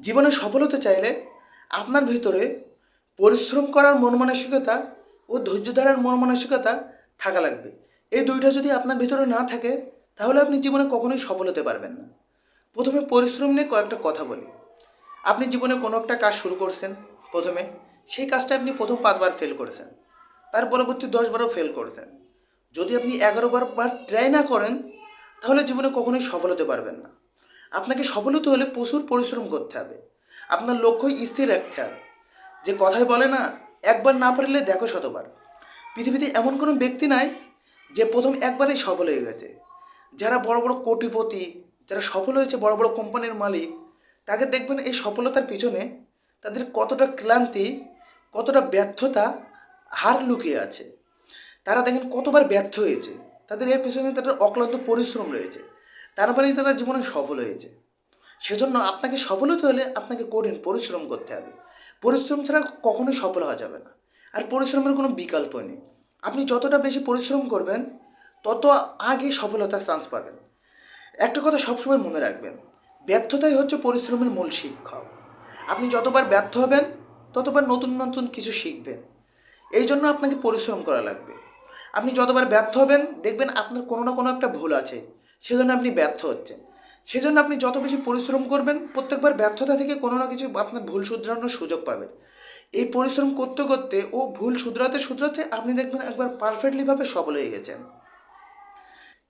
জীবনে সফল হতে চাইলে আপনার ভিতরে পরিশ্রম করার মন মানসিকতা ও ধৈর্য ধরার মন মানসিকতা থাকা লাগবে। এই দুইটা যদি আপনার ভিতরে না থাকে, তাহলে আপনি জীবনে কখনোই সফল হতে পারবেন না। প্রথমে পরিশ্রম নিয়ে কয়েকটা কথা বলি। আপনি জীবনে কোনো একটা কাজ শুরু করছেন প্রথমে, সেই কাজটা আপনি প্রথম পাঁচবার ফেল করেছেন। তার পরবর্তী দশবারও ফেল করেছেন। যদি আপনি এগারো বার বার ট্রাই না করেন, তাহলে জীবনে কখনোই সফল হতে পারবেন না। আপনাকে সফল হতে হলে প্রচুর পরিশ্রম করতে হবে। আপনার লক্ষ্য স্থির রাখতে হবে। যে কথায় বলে না, একবার না পারলে দেখো শতবার। পৃথিবীতে এমন কোনো ব্যক্তি নাই যে প্রথম একবারেই সফল হয়ে গেছে। যারা বড় বড় কোটিপতি, যারা সফল হয়েছে বড় বড় কোম্পানির মালিক, তাকে দেখবেন এই সফলতার পিছনে তাদের কতটা ক্লান্তি, কতটা ব্যর্থতা, হার লুকিয়ে আছে। তারা দেখেন কতবার ব্যর্থ হয়েছে। তাদের এর পিছনে তাদের অক্লান্ত পরিশ্রম রয়েছে। তারপরেই তারা জীবনে সফল হয়েছে। সেজন্য আপনাকে সফল হতে হলে আপনাকে কঠিন পরিশ্রম করতে হবে। পরিশ্রম ছাড়া কখনোই সফল হওয়া যাবে না। আর পরিশ্রমের কোনো বিকল্প নেই। আপনি যতটা বেশি পরিশ্রম করবেন, তত আগে সফলতার চান্স পাবেন। একটা কথা সবসময় মনে রাখবেন, ব্যর্থতাই হচ্ছে পরিশ্রমের মূল শিক্ষক। আপনি যতবার ব্যর্থ হবেন, ততবার নতুন নতুন কিছু শিখবেন। এই জন্য আপনাকে পরিশ্রম করা লাগবে। আপনি যতবার ব্যর্থ হবেন, দেখবেন আপনার কোনো না কোনো একটা ভুল আছে। সেজন্য আপনি ব্যর্থ হচ্ছেন। সেজন্য আপনি যত বেশি পরিশ্রম করবেন, প্রত্যেকবার ব্যর্থতা থেকে কোনো না কিছু আপনার ভুল শুধরানোর সুযোগ পাবেন। এই পরিশ্রম করতে করতে ও ভুল শুধরাতে শুধরাতে আপনি দেখবেন একবার পারফেক্টলিভাবে সফল হয়ে গেছেন।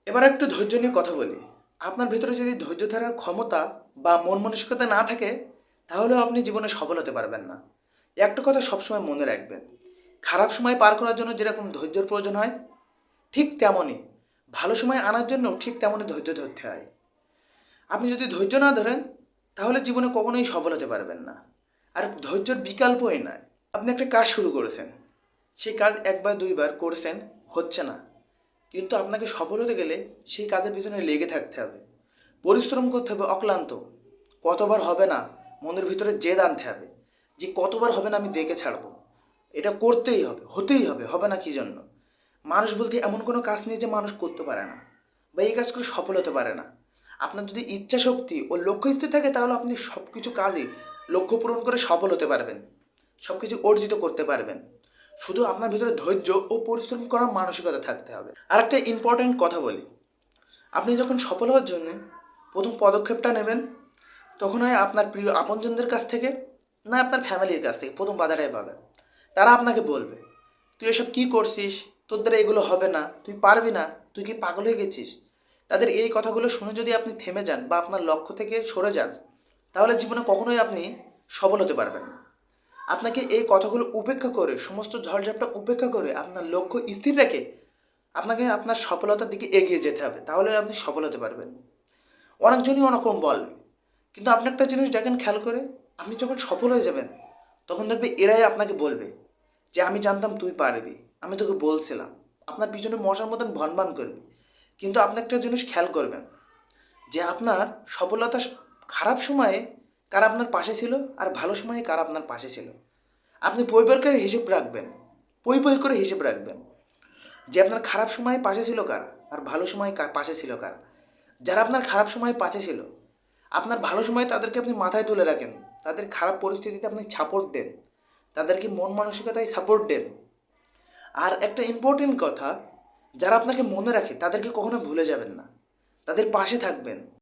এবার একটু ধৈর্য নিয়ে কথা বলি। আপনার ভেতরে যদি ধৈর্য ধারার ক্ষমতা বা মন মানসিকতা না থাকে, তাহলেও আপনি জীবনে সফল হতে পারবেন না। একটা কথা সবসময় মনে রাখবেন, খারাপ সময় পার করার জন্য যেরকম ধৈর্যের প্রয়োজন হয়, ঠিক তেমনই ভালো সময় আনার জন্য ঠিক তেমনই ধৈর্য ধরতে হয়। আপনি যদি ধৈর্য না ধরেন, তাহলে জীবনে কখনোই সফল হতে পারবেন না। আর ধৈর্যের বিকল্পই নয়। আপনি একটা কাজ শুরু করেছেন। সেই কাজ একবার, দুইবার করছেন, হচ্ছে না। কিন্তু আপনাকে সফল হতে গেলে সেই কাজের পিছনে লেগে থাকতে হবে। পরিশ্রম করতে হবে অক্লান্ত। কতবার হবে না মনের ভিতরে জেদ আনতে হবে। যে কতবার হবে না আমি দেখে ছাড়বো। এটা করতেই হবে, হতেই হবে হবে না কি জন্য? মানুষ বলতে এমন কোনো কাজ নেই যে মানুষ করতে পারে না বা এই কাজ করে সফল হতে পারে না। আপনার যদি ইচ্ছা শক্তি ও লক্ষ্য স্থির থাকে তাহলে আপনি সব কিছু কাজই লক্ষ্য পূরণ করে সফল হতে পারবেন। সব কিছু অর্জিত করতে পারবেন। শুধু আপনার ভিতরে ধৈর্য ও পরিশ্রম করার মানসিকতা থাকতে হবে। আর একটা ইম্পর্ট্যান্ট কথা বলি। আপনি যখন সফল হওয়ার জন্য প্রথম পদক্ষেপটা নেবেন, তখন হয় আপনার প্রিয় আপনজনদের কাছ থেকে না আপনার ফ্যামিলির কাছ থেকে প্রথম বাধাটাই পাবেন। তারা আপনাকে বলবে, তুই এসব কী করছিস? তোর দ্বারা এগুলো হবে না, তুই পারবি না, তুই কি পাগল হয়ে গেছিস? তাদের এই কথাগুলো শুনে যদি আপনি থেমে যান বা আপনার লক্ষ্য থেকে সরে যান, তাহলে জীবনে কখনোই আপনি সফল হতে পারবেন না। আপনাকে এই কথাগুলো উপেক্ষা করে, সমস্ত ঝড়ঝাপটা উপেক্ষা করে আপনার লক্ষ্য স্থির রেখে আপনাকে আপনার সফলতার দিকে এগিয়ে যেতে হবে, তাহলে আপনি সফল হতে পারবেন। অনেকজনই অনেক রকম বলবে কিন্তু আপনি একটা জিনিস দেখেন, খেয়াল করে, আপনি যখন সফল হয়ে যাবেন, তখন দেখবে এরাই আপনাকে বলবে যে, আমি জানতাম তুই পারবি। আমি তোকে বলছিলাম, আপনার পিছনে মশার মতন ভনভান করবে, কিন্তু আপনি একটা জিনিস খেয়াল করবেন, যে আপনার সফলতা খারাপ সময়ে কারা আপনার পাশে ছিল আর ভালো সময়ে কারা আপনার পাশে ছিল। আপনি পই করে হিসেব রাখবেন, পই পই করে হিসেব রাখবেন, যে আপনার খারাপ সময়ে পাশে ছিল কারা আর ভালো সময়ে পাশে ছিল কারা। যারা আপনার খারাপ সময়ে পাশে ছিল, আপনার ভালো সময়ে তাদেরকে আপনি মাথায় তুলে রাখেন, তাদের খারাপ পরিস্থিতিতে আপনি সাপোর্ট দেন, তাদেরকে মন মানসিকতায় সাপোর্ট দেন। আর একটা ইম্পর্টেন্ট কথা, যারা আপনাকে মনে রাখে, তাদেরকে কখনো ভুলে যাবেন না। তাদের পাশে থাকবেন।